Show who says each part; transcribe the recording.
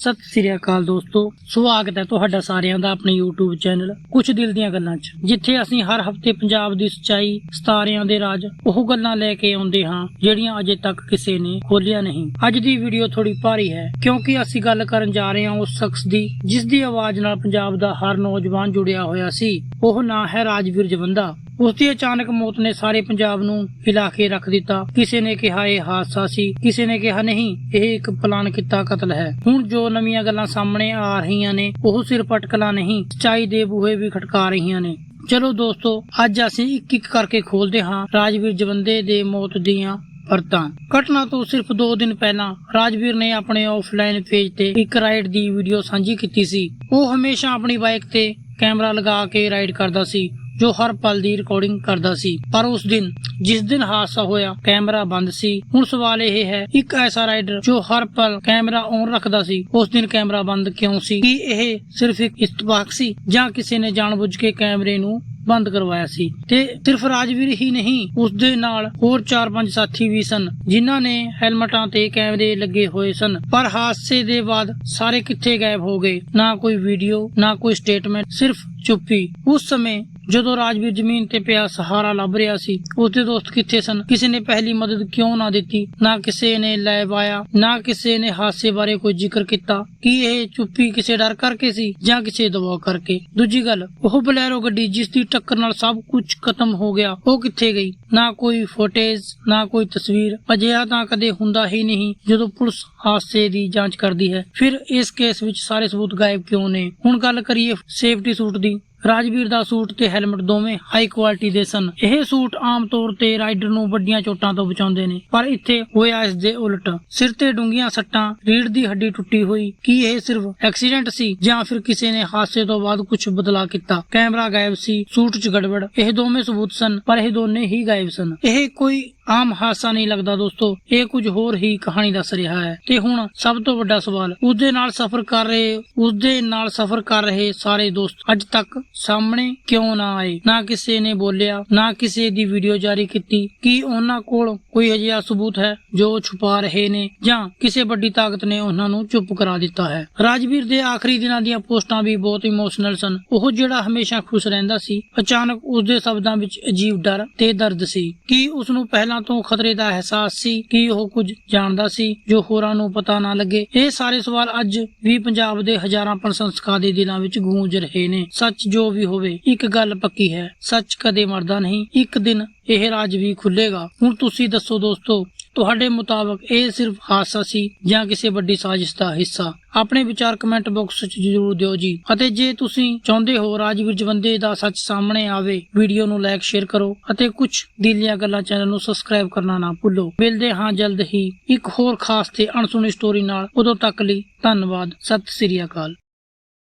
Speaker 1: ਸਤਿ ਸ੍ਰੀ ਅਕਾਲ ਦੋਸਤੋ, ਸਵਾਗਤ ਹੈ ਤੁਹਾਡਾ ਸਾਰਿਆਂ ਦਾ ਆਪਣੇ YouTube ਚੈਨਲ ਕੁਝ ਦਿਲ ਦੀਆਂ ਗੱਲਾਂ 'ਚ, ਜਿੱਥੇ ਅਸੀਂ ਹਰ ਹਫ਼ਤੇ ਪੰਜਾਬ ਦੀ ਸੱਚਾਈ, ਸਤਾਰਿਆਂ ਦੇ ਰਾਜ, ਉਹ ਗੱਲਾਂ ਲੈ ਕੇ ਆਉਂਦੇ ਹਾਂ, ਜਿਹੜੀਆਂ ਅਜੇ ਤੱਕ ਕਿਸੇ ਨੇ ਖੋਲਿਆ ਨਹੀਂ। ਅੱਜ ਦੀ ਵੀਡੀਓ ਥੋੜੀ ਭਾਰੀ ਹੈ, ਕਿਉਂਕਿ ਅਸੀਂ ਗੱਲ ਕਰਨ ਜਾ ਰਹੇ ਹਾਂ ਉਸ ਸ਼ਖਸ ਦੀ ਜਿਸ ਦੀ ਆਵਾਜ਼ ਨਾਲ ਪੰਜਾਬ ਦਾ ਹਰ ਨੌਜਵਾਨ ਜੁੜਿਆ ਹੋਇਆ ਸੀ, ਉਹ ਨਾਂ ਹੈ ਰਾਜਵੀਰ ਜਵੰਦਾ। ਉਸ ਦੀ ਅਚਾਨਕ ਮੌਤ ਨੇ ਸਾਰੇ ਪੰਜਾਬ ਨੂੰ ਹਿਲਾ ਕੇ ਰੱਖ ਦਿੱਤਾ। ਕਿਸੇ ਨੇ ਕਿਹਾ ਇਹ ਹਾਦਸਾ ਸੀ, ਕਿਸੇ ਨੇ ਕਿਹਾ ਨਹੀਂ, ਇਹ ਇੱਕ ਪਲਾਨ ਕੀਤਾ ਕਤਲ ਹੈ। ਹੁਣ ਜੋ ਨਵੀਆਂ ਗੱਲਾਂ ਸਾਹਮਣੇ ਆ ਰਹੀਆਂ ਨੇ, ਉਹ ਸਿਰਫ ਅਟਕਲਾਂ ਨਹੀਂ, ਸੱਚਾਈ ਦੇ ਬੂਹੇ ਵੀ ਖਟਕਾ ਰਹੀਆਂ ਨੇ। ਚਲੋ ਦੋਸਤੋ, ਅੱਜ ਅਸੀਂ ਇੱਕ ਇੱਕ ਕਰਕੇ ਖੋਲਦੇ ਹਾਂ ਰਾਜਵੀਰ ਜਵੰਦੇ ਦੇ ਮੌਤ ਦੀਆਂ ਪਰਤਾਂ। ਘਟਨਾ ਤੋਂ ਸਿਰਫ 2 ਦਿਨ ਪਹਿਲਾਂ ਰਾਜਵੀਰ ਨੇ ਆਪਣੇ ਆਫਲਾਈਨ ਪੇਜ ਤੇ ਇੱਕ ਰਾਈਡ ਦੀ ਵੀਡੀਓ ਸਾਂਝੀ ਕੀਤੀ ਸੀ। ਉਹ ਹਮੇਸ਼ਾ ਆਪਣੀ ਬਾਈਕ ਤੇ ਕੈਮਰਾ ਲਗਾ ਕੇ ਰਾਈਡ ਕਰਦਾ ਸੀ। ਜੋ ਹਰ ਪਲ ਦੀ ਰਿਕਾਰਡਿੰਗ ਕਰਦਾ ਸੀ। ਪਰ ਉਸ ਦਿਨ ਜਿਸ ਦਿਨ ਹਾਦਸਾ ਹੋਇਆ, ਕੈਮਰਾ ਬੰਦ ਸੀ। ਹੁਣ ਸਵਾਲ ਇਹ ਹੈ, ਇੱਕ ਐਸਾ ਰਾਈਡਰ ਜੋ ਹਰ ਪਲ ਕੈਮਰਾ ਔਨ ਰੱਖਦਾ ਸੀ, ਉਸ ਦਿਨ ਕੈਮਰਾ ਬੰਦ ਕਿਉਂ ਸੀ? ਕੀ ਇਹ ਸਿਰਫ ਇੱਕ ਇਤਫਾਕ ਸੀ ਜਾਂ ਕਿਸੇ ਨੇ ਜਾਣਬੁੱਝ ਕੇ ਕੈਮਰੇ ਨੂੰ ਬੰਦ ਕਰਵਾਇਆ ਸੀ? ਤੇ ਸਿਰਫ ਰਾਜਵੀਰ ਹੀ ਨਹੀਂ, ਉਸ ਦੇ ਨਾਲ ਹੋਰ 4-5 ਸਾਥੀ ਵੀ ਸਨ, ਜਿਨ੍ਹਾਂ ਨੇ ਹੈਲਮਟਾਂ ਤੇ ਕੈਮਰੇ ਲੱਗੇ ਹੋਏ ਸਨ। ਪਰ ਹਾਦਸੇ ਦੇ ਬਾਅਦ ਸਾਰੇ ਕਿੱਥੇ ਗਾਇਬ ਹੋ ਗਏ? ਨਾ ਕੋਈ ਵੀਡੀਓ ਨਾ ਕੋਈ ਸਟੇਟਮੈਂਟ ਸਿਰਫ ਚੁੱਪੀ। ਉਸ ਸਮੇਂ ਜਦੋਂ ਰਾਜਵੀਰ ਜ਼ਮੀਨ ਤੇ ਪਿਆ ਸਹਾਰਾ ਲੱਭ ਰਿਹਾ ਸੀ, ਉਸਦੇ ਦੋਸਤ ਕਿੱਥੇ ਸਨ? ਕਿਸੇ ਨੇ ਪਹਿਲੀ ਮਦਦ ਕਿਉਂ ਨਾ ਦਿੱਤੀ? ਨਾ ਕਿਸੇ ਨੇ ਲੈ ਪਾਇਆ ਨਾ ਕਿਸੇ ਨੇ ਹਾਦਸੇ ਬਾਰੇ ਕੋਈ ਜ਼ਿਕਰ ਕੀਤਾ। ਕੀ ਇਹ ਚੁੱਪੀ ਕਿਸੇ ਡਰ ਕਰਕੇ ਸੀ ਜਾਂ ਕਿਸੇ ਦਬਾਅ ਕਰਕੇ? ਦੂਜੀ ਗੱਲ, ਉਹ ਬਲੈਰੋ ਗੱਡੀ ਜਿਸ ਦੀ ਟੱਕਰ ਨਾਲ ਸਭ ਕੁਝ ਖਤਮ ਹੋ ਗਿਆ, ਉਹ ਕਿੱਥੇ ਗਈ? ਨਾ ਕੋਈ ਫੁਟੇਜ, ਨਾ ਕੋਈ ਤਸਵੀਰ, ਅਜਿਹਾ ਤਾਂ ਕਦੇ ਹੁੰਦਾ ਹੀ ਨਹੀਂ ਜਦੋਂ ਪੁਲਿਸ ਹਾਦਸੇ ਦੀ ਜਾਂਚ ਕਰਦੀ ਹੈ। ਫਿਰ ਇਸ ਕੇਸ ਵਿੱਚ ਸਾਰੇ ਸਬੂਤ ਗਾਇਬ ਕਿਉਂ ਨੇ? ਹੁਣ ਗੱਲ ਕਰੀਏ ਸੇਫਟੀ ਸੂਟ ਦੀ। ਰਾਜਵੀਰ ਦਾ ਸੂਟ ਤੇ ਹੈਲਮਟ ਦੋਵੇਂ ਹਾਈ ਕੁਆਲਿਟੀ ਦੇ ਸਨ। ਇਹ ਸੂਟ ਆਮ ਤੌਰ ਤੇ ਰਾਈਡਰ ਨੂੰ ਵੱਡੀਆਂ ਚੋਟਾਂ ਤੋਂ ਬਚਾਉਂਦੇ ਨੇ, ਪਰ ਇੱਥੇ ਹੋਇਆ ਇਸ ਦੇ ਉਲਟ। ਸਿਰ ਤੇ ਡੂੰਘੀਆਂ ਸੱਟਾਂ ਰੀੜ ਦੀ ਹੱਡੀ ਟੁੱਟੀ ਹੋਈ। ਕੀ ਇਹ ਸਿਰਫ ਐਕਸੀਡੈਂਟ ਸੀ ਜਾਂ ਫਿਰ ਕਿਸੇ ਨੇ ਹਾਦਸੇ ਤੋਂ ਬਾਅਦ ਕੁਝ ਬਦਲਾ ਕੀਤਾ? ਕੈਮਰਾ ਗਾਇਬ ਸੀ, ਸੂਟ 'ਚ ਗੜਬੜ। ਇਹ ਦੋਵੇਂ ਸਬੂਤ ਸਨ, ਪਰ ਇਹ ਦੋਨੇ ਹੀ ਗਾਇਬ ਸਨ। ਇਹ ਕੋਈ ਆਮ ਹਾਦਸਾ ਨਹੀਂ ਲੱਗਦਾ ਦੋਸਤੋ। ਇਹ ਕੁਝ ਹੋਰ ਹੀ ਕਹਾਣੀ ਦੱਸ ਰਿਹਾ ਹੈ। ਤੇ ਹੁਣ ਸਭ ਤੋਂ ਵੱਡਾ ਸਵਾਲ, ਉਸਦੇ ਨਾਲ ਸਫ਼ਰ ਕਰ ਰਹੇ, ਉਸਦੇ ਨਾਲ ਸਫ਼ਰ ਕਰ ਰਹੇ ਸਾਰੇ ਦੋਸਤ ਅੱਜ ਤੱਕ ਸਾਹਮਣੇ ਕਿਉਂ ਨਾ ਆਏ? ਨਾ ਕਿਸੇ ਨੇ ਬੋਲਿਆ, ਨਾ ਕਿਸੇ ਦੀ ਵੀਡੀਓ ਜਾਰੀ ਕੀਤੀ ਕੀ ਉਹਨਾਂ ਕੋਲ ਕੋਈ ਅਜਿਹਾ ਸਬੂਤ ਹੈ ਜੋ ਛੁਪਾ ਰਹੇ ਨੇ ਜਾਂ ਕਿਸੇ ਵੱਡੀ ਤਾਕਤ ਨੇ ਉਹਨਾਂ ਨੂੰ ਚੁੱਪ ਕਰਾ ਦਿੱਤਾ ਹੈ। ਰਾਜਵੀਰ ਦੇ ਆਖਰੀ ਦਿਨਾਂ ਦੀਆਂ ਪੋਸਟਾਂ ਵੀ ਬਹੁਤ ਇਮੋਸ਼ਨਲ ਸਨ। ਉਹ ਜਿਹੜਾ ਹਮੇਸ਼ਾ ਖੁਸ਼ ਰਹਿੰਦਾ ਸੀ, ਅਚਾਨਕ ਉਸਦੇ ਸ਼ਬਦਾਂ ਵਿੱਚ ਅਜੀਬ ਡਰ ਤੇ ਦਰਦ ਸੀ ਕੀ ਉਸ ਨੂੰ ਪਹਿਲਾਂ ਤੋਂ ਖਤਰੇ ਦਾ ਅਹਿਸਾਸ ਸੀ ਕਿ ਉਹ ਕੁਝ ਜਾਣਦਾ ਸੀ ਜੋ ਹੋਰਾਂ ਨੂੰ ਪਤਾ ਨਾ ਲੱਗੇ। ਇਹ ਸਾਰੇ ਸਵਾਲ ਅੱਜ ਵੀ ਪੰਜਾਬ ਦੇ ਹਜ਼ਾਰਾਂ ਪ੍ਰਸ਼ੰਸਕਾਂ ਦੇ ਦਿਲਾਂ ਵਿੱਚ ਗੂੰਜ ਰਹੇ ਨੇ। ਸੱਚ ਜੋ ਵੀ ਹੋਵੇ, ਇੱਕ ਗੱਲ ਪੱਕੀ ਹੈ, ਸੱਚ ਕਦੇ ਮਰਦਾ ਨਹੀਂ, ਇੱਕ ਦਿਨ ਇਹ ਰਾਜ ਵੀ ਖੁੱਲੇਗਾ ਹੁਣ ਤੁਸੀਂ ਦੱਸੋ ਦੋਸਤੋ ਤੁਹਾਡੇ ਮੁਤਾਬਕ ਇਹ ਸਿਰਫ ਹਾਦਸਾ ਸੀ ਜਾਂ ਕਿਸੇ ਵੱਡੀ ਸਾਜ਼ਿਸ਼ ਦਾ ਹਿੱਸਾ? ਆਪਣੇ ਵਿਚਾਰ ਕਮੈਂਟ ਬਾਕਸ ਵਿੱਚ ਜ਼ਰੂਰ ਦਿਓ ਜੀ। ਅਤੇ ਜੇ ਤੁਸੀਂ ਚਾਹੁੰਦੇ ਹੋ ਰਾਜਵੀਰ ਜਵੰਦੇ ਦਾ ਸੱਚ ਸਾਹਮਣੇ ਆਵੇ, ਵੀਡੀਓ ਨੂੰ ਲਾਈਕ ਸ਼ੇਅਰ ਕਰੋ ਅਤੇ ਕੁਝ ਦਿਲੀਆਂ ਗੱਲਾਂ ਚੈਨਲ ਨੂੰ ਸਬਸਕ੍ਰਾਈਬ ਕਰਨਾ ਨਾ ਭੁੱਲੋ। ਮਿਲਦੇ ਹਾਂ ਜਲਦ ਹੀ ਇੱਕ ਹੋਰ ਖਾਸ ਤੇ ਅਣਸੁਣੀ ਸਟੋਰੀ ਨਾਲ। ਉਦੋਂ ਤੱਕ ਲਈ ਧੰਨਵਾਦ। ਸਤਿ ਸ੍ਰੀ ਅਕਾਲ।